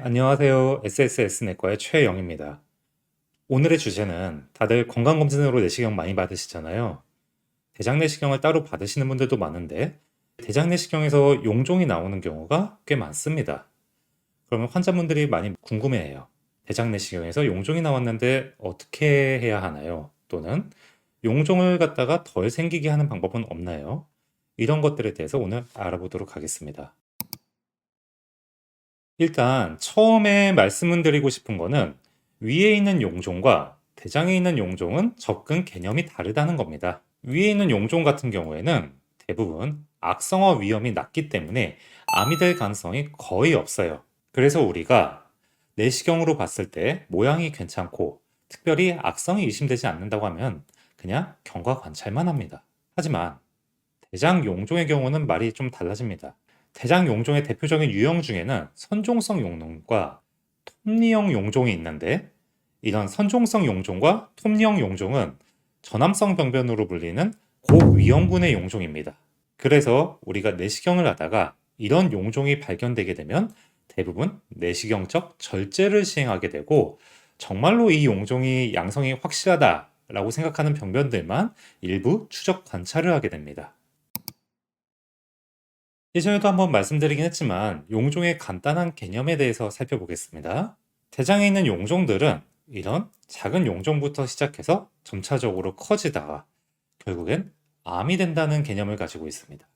안녕하세요. SSS 내과의 최영입니다. 오늘의 주제는 다들 건강검진으로 내시경 많이 받으시잖아요. 대장 내시경을 따로 받으시는 분들도 많은데 대장 내시경에서 용종이 나오는 경우가 꽤 많습니다. 그러면 환자분들이 많이 궁금해해요. 대장 내시경에서 용종이 나왔는데 어떻게 해야 하나요? 또는 용종을 갖다가 덜 생기게 하는 방법은 없나요? 이런 것들에 대해서 오늘 알아보도록 하겠습니다. 일단 처음에 말씀을 드리고 싶은 거는 위에 있는 용종과 대장에 있는 용종은 접근 개념이 다르다는 겁니다. 위에 있는 용종 같은 경우에는 대부분 악성화 위험이 낮기 때문에 암이 될 가능성이 거의 없어요. 그래서 우리가 내시경으로 봤을 때 모양이 괜찮고 특별히 악성이 의심되지 않는다고 하면 그냥 경과 관찰만 합니다. 하지만 대장 용종의 경우는 말이 좀 달라집니다. 대장 용종의 대표적인 유형 중에는 선종성 용종과 톱니형 용종이 있는데 이런 선종성 용종과 톱니형 용종은 전암성 병변으로 불리는 고위험군의 용종입니다. 그래서 우리가 내시경을 하다가 이런 용종이 발견되게 되면 대부분 내시경적 절제를 시행하게 되고 정말로 이 용종이 양성이 확실하다라고 생각하는 병변들만 일부 추적 관찰을 하게 됩니다. 예전에도 한번 말씀드리긴 했지만 용종의 간단한 개념에 대해서 살펴보겠습니다. 대장에 있는 용종들은 이런 작은 용종부터 시작해서 점차적으로 커지다가 결국엔 암이 된다는 개념을 가지고 있습니다.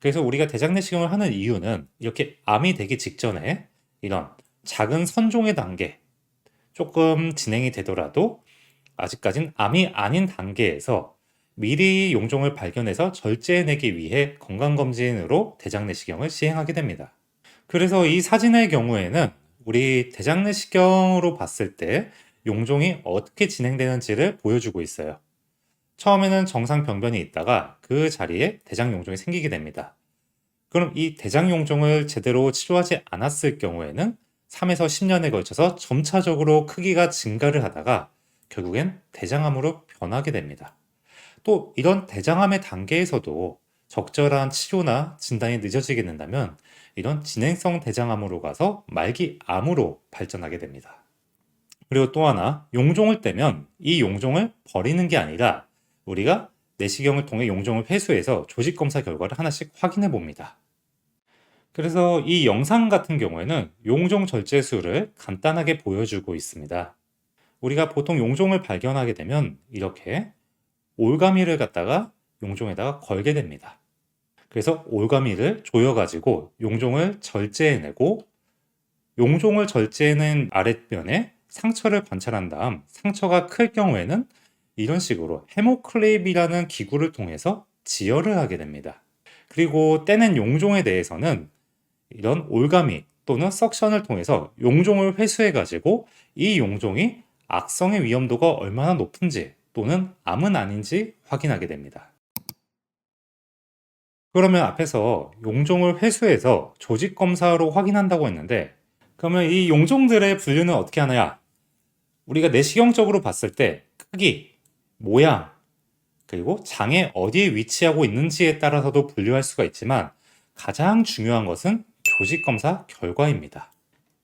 그래서 우리가 대장 내시경을 하는 이유는 이렇게 암이 되기 직전에 이런 작은 선종의 단계 조금 진행이 되더라도 아직까진 암이 아닌 단계에서 미리 용종을 발견해서 절제해내기 위해 건강검진으로 대장내시경을 시행하게 됩니다. 그래서 이 사진의 경우에는 우리 대장내시경으로 봤을 때 용종이 어떻게 진행되는지를 보여주고 있어요. 처음에는 정상 병변이 있다가 그 자리에 대장 용종이 생기게 됩니다. 그럼 이 대장 용종을 제대로 치료하지 않았을 경우에는 3에서 10년에 걸쳐서 점차적으로 크기가 증가를 하다가 결국엔 대장암으로 변하게 됩니다. 또 이런 대장암의 단계에서도 적절한 치료나 진단이 늦어지게 된다면 이런 진행성 대장암으로 가서 말기 암으로 발전하게 됩니다. 그리고 또 하나 용종을 떼면 이 용종을 버리는 게 아니라 우리가 내시경을 통해 용종을 회수해서 조직 검사 결과를 하나씩 확인해 봅니다. 그래서 이 영상 같은 경우에는 용종 절제술을 간단하게 보여주고 있습니다. 우리가 보통 용종을 발견하게 되면 이렇게 올가미를 갖다가 용종에다가 걸게 됩니다. 그래서 올가미를 조여가지고 용종을 절제해내고 용종을 절제해낸 아랫면에 상처를 관찰한 다음 상처가 클 경우에는 이런 식으로 헤모클레이비라는 기구를 통해서 지혈을 하게 됩니다. 그리고 떼낸 용종에 대해서는 이런 올가미 또는 석션을 통해서 용종을 회수해가지고 이 용종이 악성의 위험도가 얼마나 높은지 또는 암은 아닌지 확인하게 됩니다. 그러면 앞에서 용종을 회수해서 조직 검사로 확인한다고 했는데 그러면 이 용종들의 분류는 어떻게 하느냐? 우리가 내시경적으로 봤을 때 크기, 모양, 그리고 장에 어디에 위치하고 있는지에 따라서도 분류할 수가 있지만 가장 중요한 것은 조직 검사 결과입니다.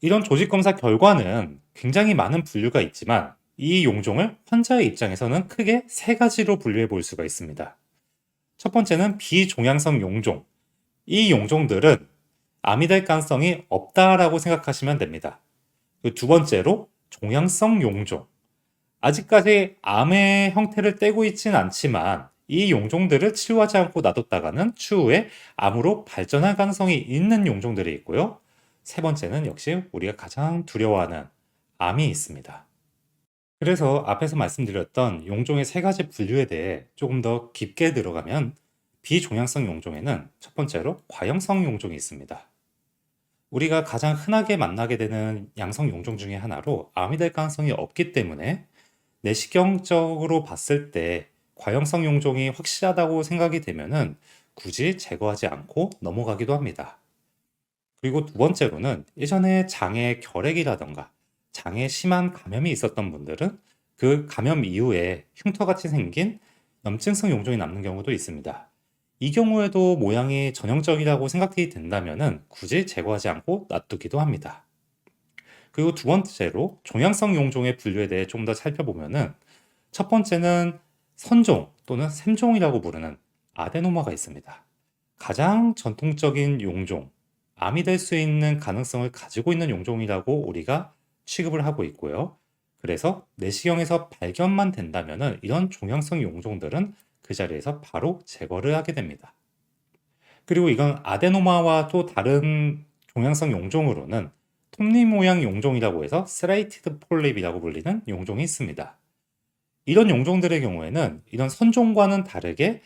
이런 조직 검사 결과는 굉장히 많은 분류가 있지만 이 용종을 환자의 입장에서는 크게 세 가지로 분류해 볼 수가 있습니다. 첫 번째는 비종양성 용종. 이 용종들은 암이 될 가능성이 없다라고 생각하시면 됩니다. 그두 번째로 종양성 용종. 아직까지 암의 형태를 떼고 있지는 않지만 이 용종들을 치료하지 않고 놔뒀다가는 추후에 암으로 발전할 가능성이 있는 용종들이 있고요. 세 번째는 역시 우리가 가장 두려워하는 암이 있습니다. 그래서 앞에서 말씀드렸던 용종의 세 가지 분류에 대해 조금 더 깊게 들어가면 비종양성 용종에는 첫 번째로 과형성 용종이 있습니다. 우리가 가장 흔하게 만나게 되는 양성 용종 중의 하나로 암이 될 가능성이 없기 때문에 내시경적으로 봤을 때 과형성 용종이 확실하다고 생각이 되면은 굳이 제거하지 않고 넘어가기도 합니다. 그리고 두 번째로는 예전에 장의 결핵이라던가 장에 심한 감염이 있었던 분들은 그 감염 이후에 흉터같이 생긴 염증성 용종이 남는 경우도 있습니다. 이 경우에도 모양이 전형적이라고 생각이 된다면 굳이 제거하지 않고 놔두기도 합니다. 그리고 두 번째로 종양성 용종의 분류에 대해 좀 더 살펴보면은 첫 번째는 선종 또는 샘종이라고 부르는 아데노마가 있습니다. 가장 전통적인 용종, 암이 될 수 있는 가능성을 가지고 있는 용종이라고 우리가 취급을 하고 있고요. 그래서 내시경에서 발견만 된다면은 이런 종양성 용종들은 그 자리에서 바로 제거를 하게 됩니다. 그리고 이건 아데노마와 또 다른 종양성 용종으로는 톱니 모양 용종이라고 해서 스라이티드 폴립이라고 불리는 용종이 있습니다. 이런 용종들의 경우에는 이런 선종과는 다르게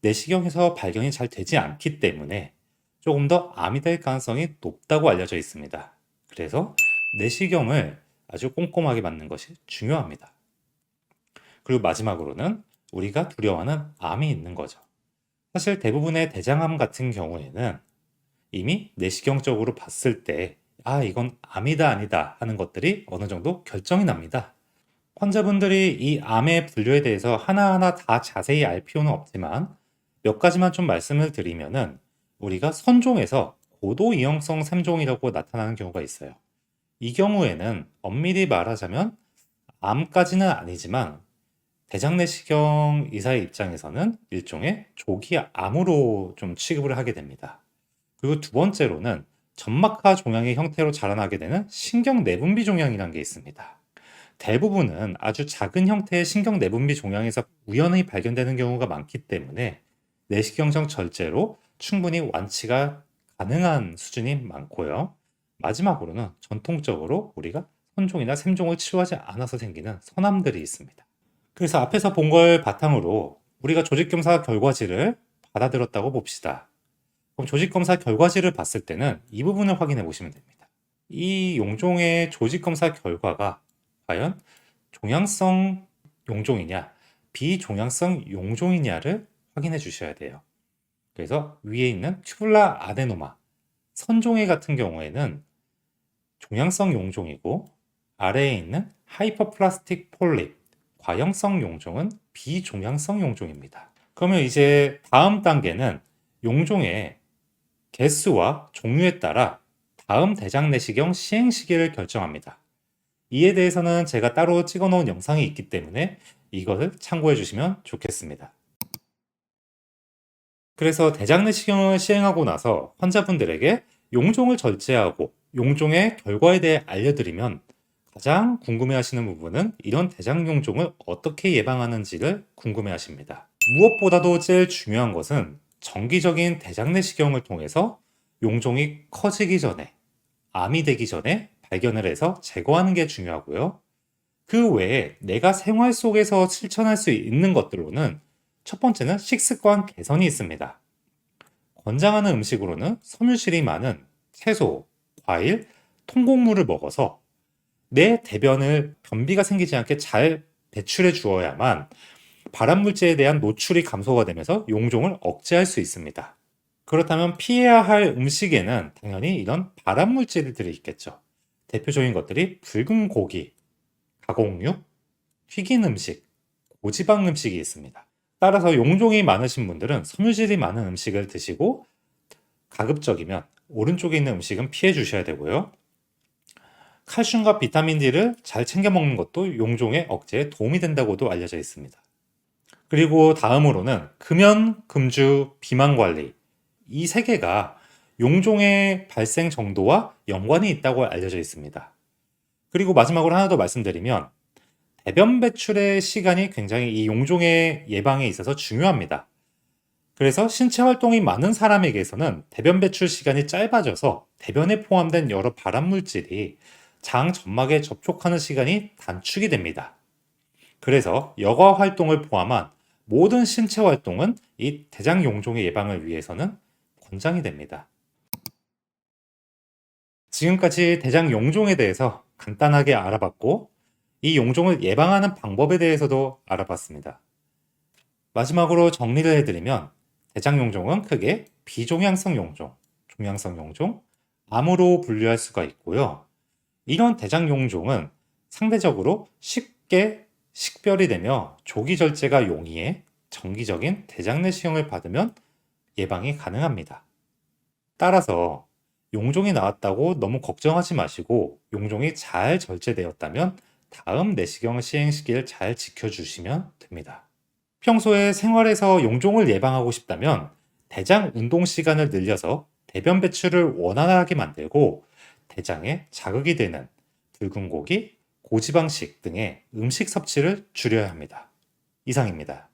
내시경에서 발견이 잘 되지 않기 때문에 조금 더 암이 될 가능성이 높다고 알려져 있습니다. 그래서 내시경을 아주 꼼꼼하게 맞는 것이 중요합니다. 그리고 마지막으로는 우리가 두려워하는 암이 있는 거죠. 사실 대부분의 대장암 같은 경우에는 이미 내시경적으로 봤을 때, 아, 이건 암이다, 아니다 하는 것들이 어느 정도 결정이 납니다. 환자분들이 이 암의 분류에 대해서 하나하나 다 자세히 알 필요는 없지만 몇 가지만 좀 말씀을 드리면은 우리가 선종에서 고도 이형성 샘종이라고 나타나는 경우가 있어요. 이 경우에는 엄밀히 말하자면 암까지는 아니지만 대장내시경 의사의 입장에서는 일종의 조기 암으로 좀 취급을 하게 됩니다. 그리고 두 번째로는 점막하 종양의 형태로 자라나게 되는 신경 내분비 종양이라는 게 있습니다. 대부분은 아주 작은 형태의 신경 내분비 종양에서 우연히 발견되는 경우가 많기 때문에 내시경적 절제로 충분히 완치가 가능한 수준이 많고요. 마지막으로는 전통적으로 우리가 선종이나 샘종을 치료하지 않아서 생기는 선암들이 있습니다. 그래서 앞에서 본 걸 바탕으로 우리가 조직검사 결과지를 받아들였다고 봅시다. 그럼 조직검사 결과지를 봤을 때는 이 부분을 확인해 보시면 됩니다. 이 용종의 조직검사 결과가 과연 종양성 용종이냐, 비종양성 용종이냐를 확인해 주셔야 돼요. 그래서 위에 있는 튜블라 아데노마, 선종의 같은 경우에는 종양성 용종이고 아래에 있는 하이퍼플라스틱 폴립, 과형성 용종은 비종양성 용종입니다. 그러면 이제 다음 단계는 용종의 개수와 종류에 따라 다음 대장 내시경 시행 시기를 결정합니다. 이에 대해서는 제가 따로 찍어 놓은 영상이 있기 때문에 이것을 참고해 주시면 좋겠습니다. 그래서 대장 내시경을 시행하고 나서 환자분들에게 용종을 절제하고 용종의 결과에 대해 알려드리면 가장 궁금해하시는 부분은 이런 대장 용종을 어떻게 예방하는지를 궁금해하십니다. 무엇보다도 제일 중요한 것은 정기적인 대장 내시경을 통해서 용종이 커지기 전에 암이 되기 전에 발견을 해서 제거하는 게 중요하고요. 그 외에 내가 생활 속에서 실천할 수 있는 것들로는 첫 번째는 식습관 개선이 있습니다. 권장하는 음식으로는 섬유질이 많은 채소, 과일, 통곡물을 먹어서 내 대변을 변비가 생기지 않게 잘 배출해 주어야만 발암물질에 대한 노출이 감소가 되면서 용종을 억제할 수 있습니다. 그렇다면 피해야 할 음식에는 당연히 이런 발암물질들이 있겠죠. 대표적인 것들이 붉은 고기, 가공육, 튀긴 음식, 고지방 음식이 있습니다. 따라서 용종이 많으신 분들은 섬유질이 많은 음식을 드시고 가급적이면 오른쪽에 있는 음식은 피해 주셔야 되고요. 칼슘과 비타민 D를 잘 챙겨 먹는 것도 용종의 억제에 도움이 된다고도 알려져 있습니다. 그리고 다음으로는 금연, 금주, 비만 관리. 이 세 개가 용종의 발생 정도와 연관이 있다고 알려져 있습니다. 그리고 마지막으로 하나 더 말씀드리면 대변 배출의 시간이 굉장히 이 용종의 예방에 있어서 중요합니다. 그래서 신체 활동이 많은 사람에게서는 대변 배출 시간이 짧아져서 대변에 포함된 여러 발암 물질이 장 점막에 접촉하는 시간이 단축이 됩니다. 그래서 여가 활동을 포함한 모든 신체 활동은 이 대장 용종의 예방을 위해서는 권장이 됩니다. 지금까지 대장 용종에 대해서 간단하게 알아봤고 이 용종을 예방하는 방법에 대해서도 알아봤습니다. 마지막으로 정리를 해드리면 대장 용종은 크게 비종양성 용종, 종양성 용종, 암으로 분류할 수가 있고요. 이런 대장 용종은 상대적으로 쉽게 식별이 되며 조기 절제가 용이해 정기적인 대장 내시경을 받으면 예방이 가능합니다. 따라서 용종이 나왔다고 너무 걱정하지 마시고 용종이 잘 절제되었다면 다음 내시경 시행 시기를 잘 지켜주시면 됩니다. 평소에 생활에서 용종을 예방하고 싶다면 대장 운동 시간을 늘려서 대변 배출을 원활하게 만들고 대장에 자극이 되는 붉은 고기, 고지방식 등의 음식 섭취를 줄여야 합니다. 이상입니다.